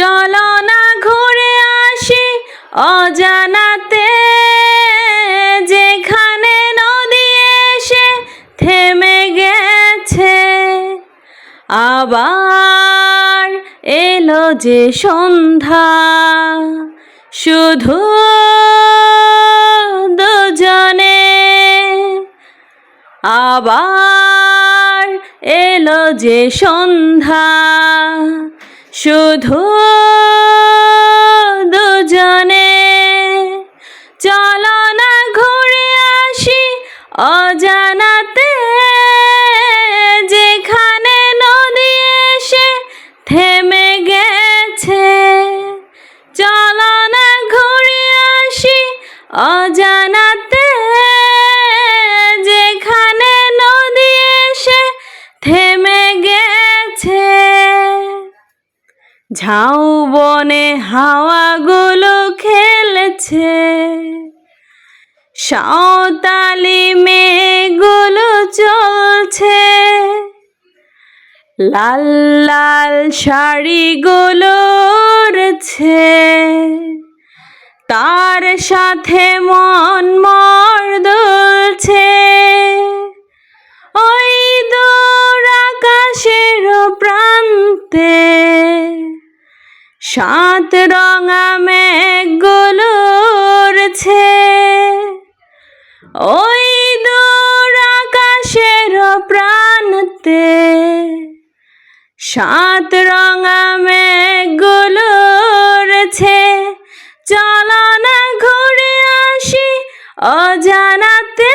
চলো না ঘুরে আসি অজানাতে, যেখানে নদী এসে থেমে গেছে। আবার এলো যে সন্ধ্যা, শুধু দুজনে। আবার এলো যে সন্ধ্যা শুধু দুজনে ঝাউ বনে হাওয়াগুলো খেলছে। সাঁওতালি মেয়েগুলো চলছে। লাল লাল শাড়িগুলো উড়ছে। তার সাথে মন মর দুলছে। ওই দূর আকাশের প্রান্তে সাত রঙা মেঘগুলো উড়ছে। ওই দূর আকাশের প্রান্তে সাত রঙা মেঘগুলো উড়ছে। চলো না ঘুরে আসি অজানাতে।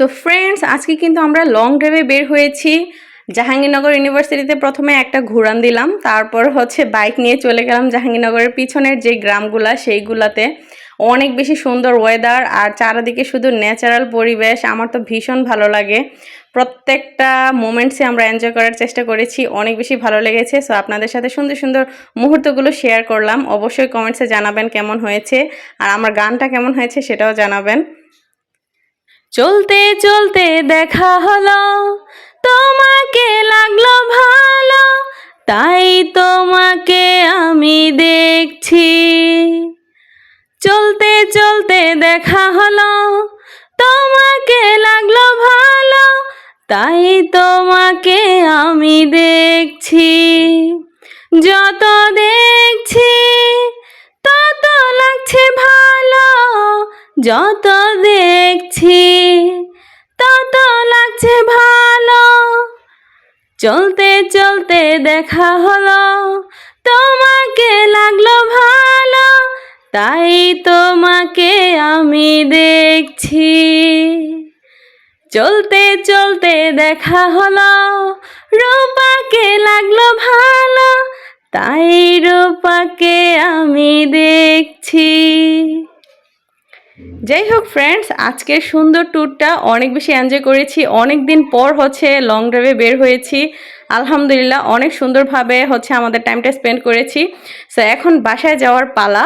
সো ফ্রেন্ডস আজকে কিন্তু আমরা লং ড্রাইভে বের হয়েছি। জাহাঙ্গীরনগর ইউনিভার্সিটিতে প্রথমে একটা ঘুরান দিলাম, তারপর হচ্ছে বাইক নিয়ে চলে গেলাম জাহাঙ্গীরনগরের পিছনের যে গ্রামগুলা, সেইগুলাতে। অনেক বেশি সুন্দর ওয়েদার আর চারিদিকে শুধু ন্যাচারাল পরিবেশ, আমার তো ভীষণ ভালো লাগে। প্রত্যেকটা মোমেন্টসে আমরা এনজয় করার চেষ্টা করেছি, অনেক বেশি ভালো লেগেছে। সো আপনাদের সাথে সুন্দর সুন্দর মুহূর্তগুলো শেয়ার করলাম। অবশ্যই কমেন্টসে জানাবেন কেমন হয়েছে, আর আমার গানটা কেমন হয়েছে সেটাও জানাবেন। চলতে চলতে দেখা হলো। তোমাকে লাগল ভালো, তাই তোমাকে আমি দেখছি। চলতে চলতে দেখা হলো, তোমাকে লাগল ভালো, তাই তোমাকে আমি দেখছি। যত যত দেখছি, তত লাগছে ভালো। চলতে চলতে দেখা হলো, তোমাকে লাগল ভালো। তাই তোমাকে আমি দেখছি। চলতে চলতে দেখা হলো, রূপাকে লাগল ভালো। তাই রূপাকে আমি দেখছি। যাই হোক ফ্রেন্ডস আজকের সুন্দর ট্যুরটা অনেক বেশি এনজয় করেছি। অনেক দিন পর হচ্ছে লং ড্রাইভে বের হয়েছি। আলহামদুলিল্লাহ, অনেক সুন্দরভাবে হচ্ছে আমাদের টাইমটা স্পেন্ড করেছি। সো এখন বাসায় যাওয়ার পালা।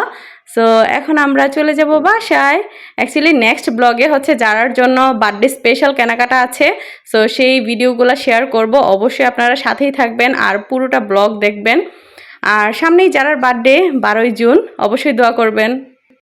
সো এখন আমরা চলে যাব বাসায়। অ্যাকচুয়ালি নেক্সট ব্লগে হচ্ছে যারার জন্য বার্থডে স্পেশাল কেনাকাটা আছে। সো সেই ভিডিওগুলো শেয়ার করব। অবশ্যই আপনারা সাথেই থাকবেন আর পুরোটা ব্লগ দেখবেন। আর সামনেই যারার বার্থডে বারোই জুন, অবশ্যই দোয়া করবেন।